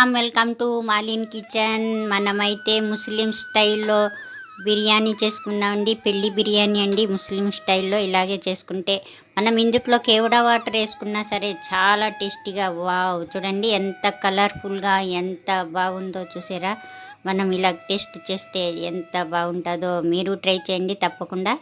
Welcome welcome to Malin kitchen మనమైతే ముస్లిం స్టైల్లో బిర్యానీ చేసుకున్నామండి పెళ్ళి బిర్యానీ అండి ముస్లిం స్టైల్లో ఇలాగే చేసుకుంటే. మనం ఇందుట్లో కేవడా వాటర్ వేసుకున్నా సరే చాలా టేస్టీగా వావ్! చూడండి ఎంత కలర్ఫుల్గా ఎంత బాగుందో చూసారా? మనం ఇలా టేస్ట్ చేస్తే ఎంత బాగుంటుందో మీరు ట్రై చేయండి తప్పకుండా.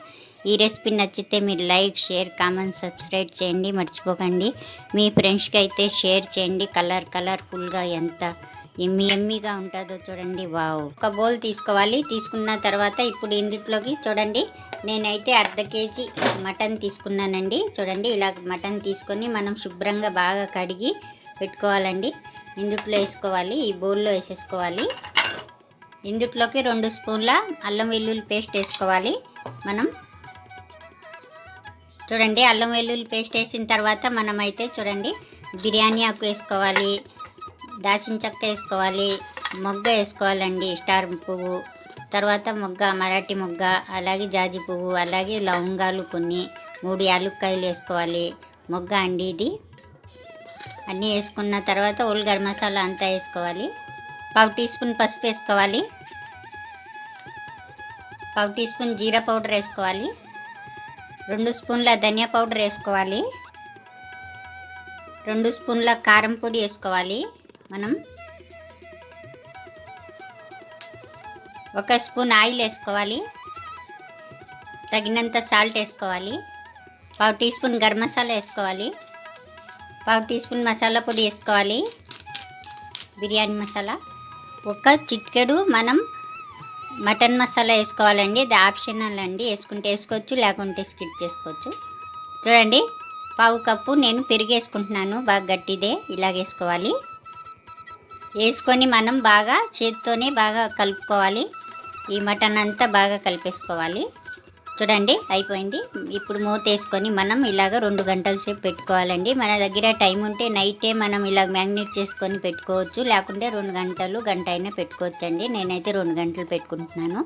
ఈ రెసిపీ నచ్చితే మీరు లైక్ షేర్ కామెంట్ సబ్స్క్రైబ్ చేయండి. మర్చిపోకండి. మీ ఫ్రెండ్స్కి అయితే షేర్ చేయండి. కలర్ కలర్ఫుల్గా ఎంత ఎమ్మి ఎమ్మిగా ఉంటుందో చూడండి. వావ్. ఒక బౌల్ తీసుకోవాలి. తీసుకున్న తర్వాత ఇప్పుడు ఇందుట్లోకి చూడండి. నేనైతే అర్ధ కేజీ మటన్ తీసుకున్నానండి. చూడండి ఇలా మటన్ తీసుకొని మనం శుభ్రంగా బాగా కడిగి పెట్టుకోవాలండి. ఇందుట్లో వేసుకోవాలి. ఈ బౌల్లో వేసేసుకోవాలి. ఇందుట్లోకి రెండు స్పూన్ల అల్లం వెల్లుల్లి పేస్ట్ వేసుకోవాలి. మనం చూడండి అల్లం వెల్లుల్లి పేస్ట్ వేసిన తర్వాత మనమైతే చూడండి బిర్యానీ ఆకు వేసుకోవాలి దాచిన చెక్క వేసుకోవాలి మొగ్గ వేసుకోవాలండి స్టార్ పువ్వు. తర్వాత మొగ్గ మరాఠీ మొగ్గ అలాగే జాజి పువ్వు అలాగే లవంగాలు కొన్ని మూడు యాలుక్కాయలు వేసుకోవాలి. మొగ్గ అండి ఇది. అన్నీ వేసుకున్న తర్వాత ఉల్ గరం మసాలా అంతా వేసుకోవాలి. పావు టీ స్పూన్ పసుపు వేసుకోవాలి. పావు టీ స్పూన్ జీరా పౌడర్ వేసుకోవాలి. రెండు స్పూన్ల ధనియా పౌడర్ వేసుకోవాలి. రెండు స్పూన్ల కారం పొడి వేసుకోవాలి. మనం ఒక స్పూన్ ఆయిల్ వేసుకోవాలి. తగినంత సాల్ట్ వేసుకోవాలి. పావు టీ స్పూన్ గరం మసాలా వేసుకోవాలి. పావు టీ స్పూన్ మసాలా పొడి వేసుకోవాలి. బిర్యానీ మసాలా. ఒక చిట్కెడు మనం మటన్ మసాలా వేసుకోవాలండి. ఇది ఆప్షనల్ అండి. వేసుకుంటే వేసుకోవచ్చు లేకుంటే స్కిప్ చేసుకోవచ్చు. చూడండి పావు కప్పు నేను పెరుగు వేసుకుంటున్నాను బాగా గట్టిదే ఇలా వేసుకోవాలి. వేసుకొని మనం బాగా చేతితోనే బాగా కలుపుకోవాలి. ఈ మటన్ అంతా బాగా కలిపేసుకోవాలి. చూడండి అయిపోయింది. ఇప్పుడు మూత వేసుకొని మనం ఇలాగ రెండు గంటల సేపు పెట్టుకోవాలండి. మన దగ్గర టైం ఉంటే నైటే మనం ఇలా మ్యాగ్నేట్ చేసుకొని పెట్టుకోవచ్చు. లేకుంటే రెండు గంటలు గంట అయినా పెట్టుకోవచ్చు అండి నేనైతే రెండు గంటలు పెట్టుకుంటున్నాను.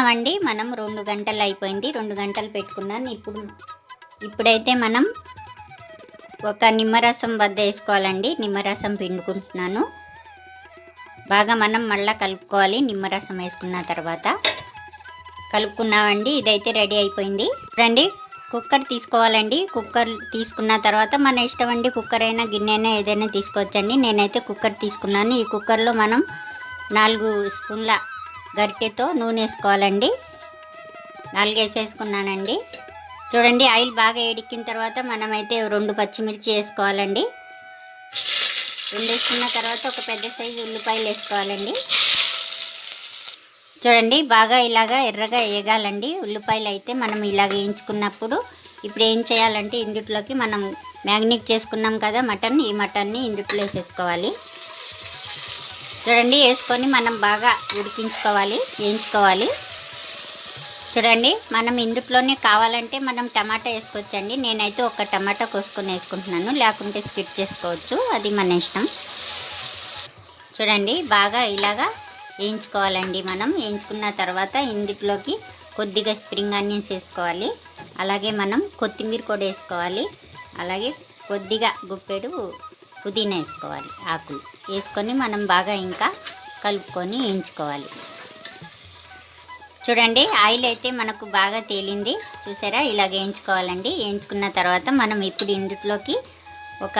అండి మనం రెండు గంటలు అయిపోయింది. రెండు గంటలు పెట్టుకున్నాను. ఇప్పుడు ఇప్పుడైతే మనం ఒక నిమ్మరసం వద్ద వేసుకోవాలండి. నిమ్మరసం పిండుకుంటున్నాను. బాగా మనం మళ్ళీ కలుపుకోవాలి. నిమ్మరసం వేసుకున్న తర్వాత. కలుపుకున్నామండి. ఇదైతే రెడీ అయిపోయింది. రండి కుక్కర్ తీసుకోవాలండి. కుక్కర్ తీసుకున్న తర్వాత మన ఇష్టం అండి కుక్కర్ అయినా గిన్నె అయినా ఏదైనా తీసుకోవచ్చండి. నేనైతే కుక్కర్ తీసుకున్నాను. ఈ కుక్కర్లో మనం నాలుగు స్పూన్ల గరిటెతో నూనె వేసుకోవాలండి. నాలుగు వేసేసుకున్నానండి. చూడండి ఆయిల్ బాగా ఎడికిన తర్వాత మనమైతే రెండు పచ్చిమిర్చి వేసుకోవాలండి. రెండు వేసుకున్న తర్వాత ఒక పెద్ద సైజు ఉల్లిపాయలు వేసుకోవాలండి. చూడండి బాగా ఇలాగా ఎర్రగా వేగాలండి. ఉల్లిపాయలు అయితే మనం ఇలాగ వేయించుకున్నప్పుడు ఇప్పుడు ఏం చేయాలంటే ఇందుట్లోకి మనం మ్యాగ్నేట్ చేసుకున్నాం కదా మటన్ ఈ మటన్ని ఇందుట్లో వేసేసుకోవాలి. చూడండి వేసుకొని మనం బాగా ఉడికించుకోవాలి వేయించుకోవాలి. చూడండి మనం ఇందుట్లోనే కావాలంటే మనం టమాటా వేసుకోవచ్చండి. నేనైతే ఒక టమాటా కోసుకొని వేసుకుంటున్నాను. లేకుంటే స్కిప్ చేసుకోవచ్చు. అది మన ఇష్టం. చూడండి బాగా ఇలాగా వేయించుకోవాలండి మనం. వేయించుకున్న తర్వాత ఇందులోకి కొద్దిగా స్ప్రింగ్ ఆనియన్స్ వేసుకోవాలి. అలాగే మనం కొత్తిమీర కూడా వేసుకోవాలి. అలాగే కొద్దిగా గుప్పెడు పుదీనా వేసుకోవాలి ఆకులు. వేసుకొని మనం బాగా ఇంకా కలుపుకొని వేయించుకోవాలి. చూడండి ఆయిల్ అయితే మనకు బాగా తేలింది. చూసారా? ఇలా వేయించుకోవాలండి. వేయించుకున్న తర్వాత మనం ఇప్పుడు ఇందులోకి ఒక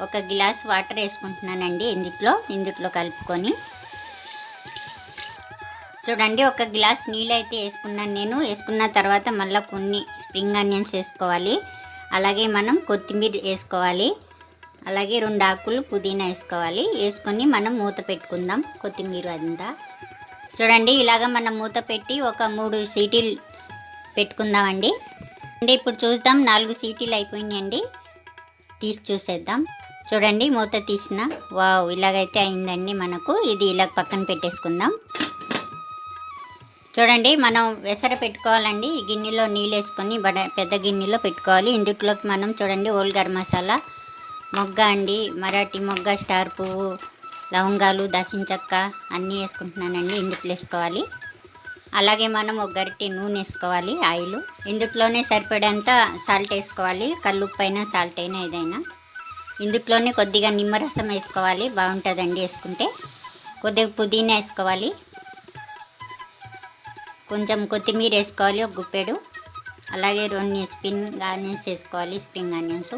ఒక గ్లాస్ వాటర్ వేసుకుంటున్నానండి ఇందుట్లో ఇందుట్లో కలుపుకొని చూడండి ఒక గ్లాస్ నీళ్ళు అయితే వేసుకున్నాను నేను. వేసుకున్న తర్వాత మళ్ళీ కొన్ని స్ప్రింగ్ ఆనియన్స్ వేసుకోవాలి. అలాగే మనం కొత్తిమీర వేసుకోవాలి. అలాగే రెండు ఆకులు పుదీనా వేసుకోవాలి. వేసుకొని మనం మూత పెట్టుకుందాం కొత్తిమీర అంతా. చూడండి ఇలాగ మనం మూత పెట్టి ఒక మూడు సీటీలు పెట్టుకుందామండి. అంటే ఇప్పుడు చూద్దాం నాలుగు సీటీలు అయిపోయినాయండి. తీసి చూసేద్దాం. చూడండి మూత తీసిన. వావ్ ఇలాగైతే అయిందండి మనకు. ఇది ఇలా పక్కన పెట్టేసుకుందాం. చూడండి మనం వెసర పెట్టుకోవాలండి. గిన్నెలో నీళ్ళు వేసుకొని బడ పెద్ద గిన్నెలో పెట్టుకోవాలి. ఇందుట్లోకి మనం చూడండి ఓల్ గరం మసాలా మొగ్గ అండి. మరాఠీ మొగ్గ స్టార్ పువ్వు లవంగాలు దశించక్క అన్నీ వేసుకుంటున్నానండి. ఇందుట్లో వేసుకోవాలి? అలాగే మనం ఒక గరిటె నూనె వేసుకోవాలి ఆయిల్. ఇందుట్లోనే సరిపడేంత సాల్ట్ వేసుకోవాలి. కల్లుప్పు అయినా సాల్ట్ అయినా ఏదైనా. ఇందుట్లోనే కొద్దిగా నిమ్మరసం వేసుకోవాలి. బాగుంటుందండి వేసుకుంటే. కొద్దిగా పుదీనా వేసుకోవాలి. కొంచెం కొత్తిమీర వేసుకోవాలి ఒక గుప్పెడు. అలాగే రెండు స్పిన్ ఆనియన్స్ వేసుకోవాలి స్ప్రింగ్ ఆనియన్స్.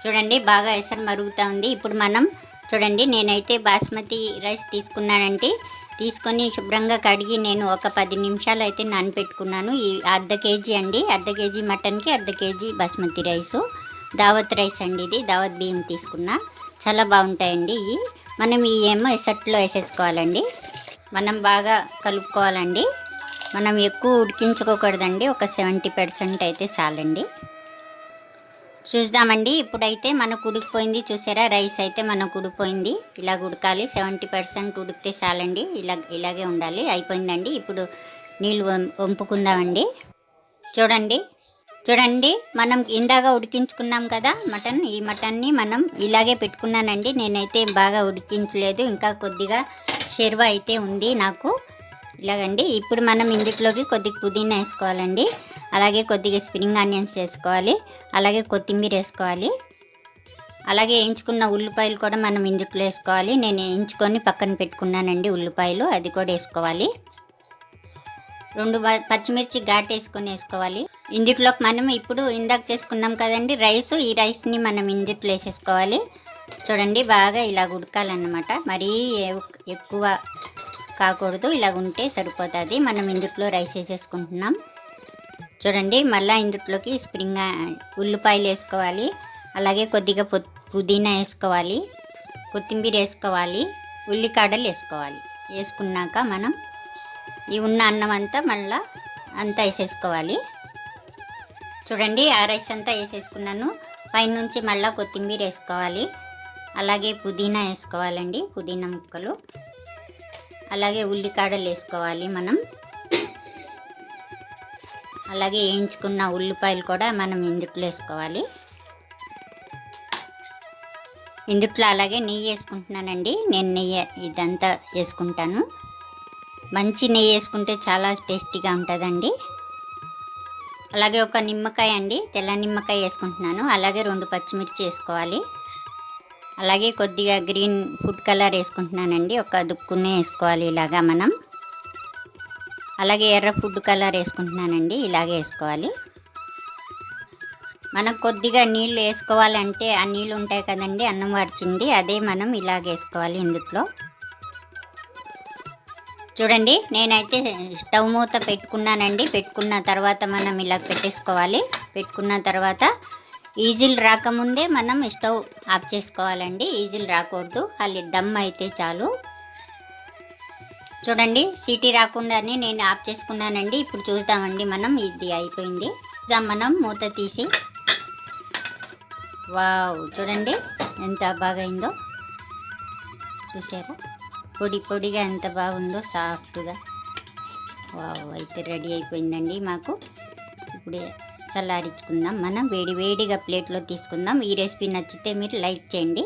చూడండి బాగా ఎసరు మరుగుతూ ఉంది. ఇప్పుడు మనం చూడండి నేనైతే బాస్మతి రైస్ తీసుకున్నానంటే తీసుకొని శుభ్రంగా కడిగి నేను ఒక పది నిమిషాలు అయితే నానపెట్టుకున్నాను. ఈ అర్ధ కేజీ అండి అర్ధ కేజీ మటన్కి అర్ధ KG basmati rice. Daawat rice అండి ఇది దావత్ బియ్యం తీసుకున్నా. చాలా బాగుంటాయండి ఇవి. మనం ఈ ఏమో ఎసట్లో వేసేసుకోవాలండి. మనం బాగా కలుపుకోవాలండి. మనం ఎక్కువ ఉడికించుకోకూడదండి. ఒక సెవెంటీ పర్సెంట్ అయితే చాలండి. చూద్దామండి. ఇప్పుడైతే మనకు ఉడికిపోయింది చూసారా? రైస్ అయితే మనకు ఉడికిపోయింది. ఇలా ఉడకాలి. సెవెంటీ పర్సెంట్ ఉడికితే చాలండి. ఇలా ఇలాగే ఉండాలి. అయిపోయిందండి. ఇప్పుడు నీళ్ళు వం- వంపుకుందామండి. చూడండి. చూడండి. మనం ఇందాక ఉడికించుకున్నాం కదా మటన్. ఈ మటన్ని మనం ఇలాగే పెట్టుకున్నానండి. నేనైతే బాగా ఉడికించలేదు. ఇంకా కొద్దిగా షెర్వా అయితే ఉంది నాకు. ఇలాగండి. ఇప్పుడు మనం ఇందులోకి కొద్దిగా పుదీనా వేసుకోవాలండి. అలాగే కొద్దిగా స్ప్రింగ్ ఆనియన్స్ వేసుకోవాలి. అలాగే కొత్తిమీర వేసుకోవాలి. అలాగే వేయించుకున్న ఉల్లిపాయలు కూడా మనం ఇందుట్లో వేసుకోవాలి. నేను వేయించుకొని పక్కన పెట్టుకున్నానండి ఉల్లిపాయలు. అది కూడా వేసుకోవాలి. రెండు పచ్చిమిర్చి ఘాట్ వేసుకొని వేసుకోవాలి. ఇందుట్లోకి మనం ఇప్పుడు ఇందాక చేసుకున్నాం కదండి రైస్. ఈ రైస్ని మనం ఇందుట్లో వేసేసుకోవాలి. చూడండి బాగా ఇలా ఉడకాలన్నమాట. మరీ ఎక్కువ కాకూడదు ఇలా ఉంటే సరిపోతుంది. మనం ఇందుట్లో రైస్ వేసేసుకుంటున్నాం. చూడండి మళ్ళీ ఇందుట్లోకి స్ప్రింగ్ ఉల్లిపాయలు వేసుకోవాలి. అలాగే కొద్దిగా పుదీనా వేసుకోవాలి కొత్తిమీర వేసుకోవాలి ఉల్లికాడలు వేసుకోవాలి. వేసుకున్నాక మనం ఈ ఉన్న అన్నం అంతా మళ్ళీ అంతా వేసేసుకోవాలి. చూడండి ఆ రైస్ అంతా వేసేసుకున్నాను. పైనుంచి మళ్ళీ కొత్తిమీర వేసుకోవాలి. అలాగే పుదీనా వేసుకోవాలండి పుదీనా ముక్కలు. అలాగే ఉల్లికాడలు వేసుకోవాలి మనం. అలాగే వేయించుకున్న ఉల్లిపాయలు కూడా మనం ఇందుట్లో వేసుకోవాలి. ఇందుట్లో అలాగే నెయ్యి వేసుకుంటున్నానండి. నేను నెయ్యి ఇదంతా వేసుకుంటాను. మంచి నెయ్యి వేసుకుంటే చాలా టేస్టీగా ఉంటుందండి. అలాగే ఒక నిమ్మకాయ అండి. తెల్ల నిమ్మకాయ వేసుకుంటున్నాను. అలాగే రెండు పచ్చిమిర్చి వేసుకోవాలి. అలాగే కొద్దిగా గ్రీన్ ఫుడ్ కలర్ వేసుకుంటున్నానండి. ఒక దుక్కునే వేసుకోవాలి ఇలాగా మనం. అలాగే ఎర్ర ఫుడ్ కలర్ వేసుకుంటున్నానండి ఇలాగే వేసుకోవాలి. మనం కొద్దిగా నీళ్ళు వేసుకోవాలంటే ఆ నీళ్ళు ఉంటాయి కదండి అన్నం వార్చింది అదే మనం ఇలాగ వేసుకోవాలి ఇందులో చూడండి నేనైతే స్టవ్ మూత పెట్టుకున్నానండి. పెట్టుకున్న తర్వాత మనం ఇలా పెట్టేసుకోవాలి. పెట్టుకున్న తర్వాత ఈజిల్ రాకముందే మనం స్టవ్ ఆఫ్ చేసుకోవాలండి. ఈజిల్ రాకూడదు. అల్లి దమ్ అయితే చాలు. చూడండి సీటీ రాకుండానే నేను ఆఫ్ చేసుకున్నానండి. ఇప్పుడు చూద్దామండి మనం ఇది అయిపోయింది. చూద్దాం మనం మూత తీసి. వావ్ చూడండి ఎంత బాగా అయిందో చూసారా? పొడి పొడిగా ఎంత బాగుందో సాఫ్ట్గా. వావ్ అయితే రెడీ అయిపోయిందండి మాకు. ఇప్పుడే చల్లారించుకుందాం. మనం వేడి వేడిగా ప్లేట్లో తీసుకుందాం. ఈ రెసిపీ నచ్చితే మీరు లైక్ చేయండి.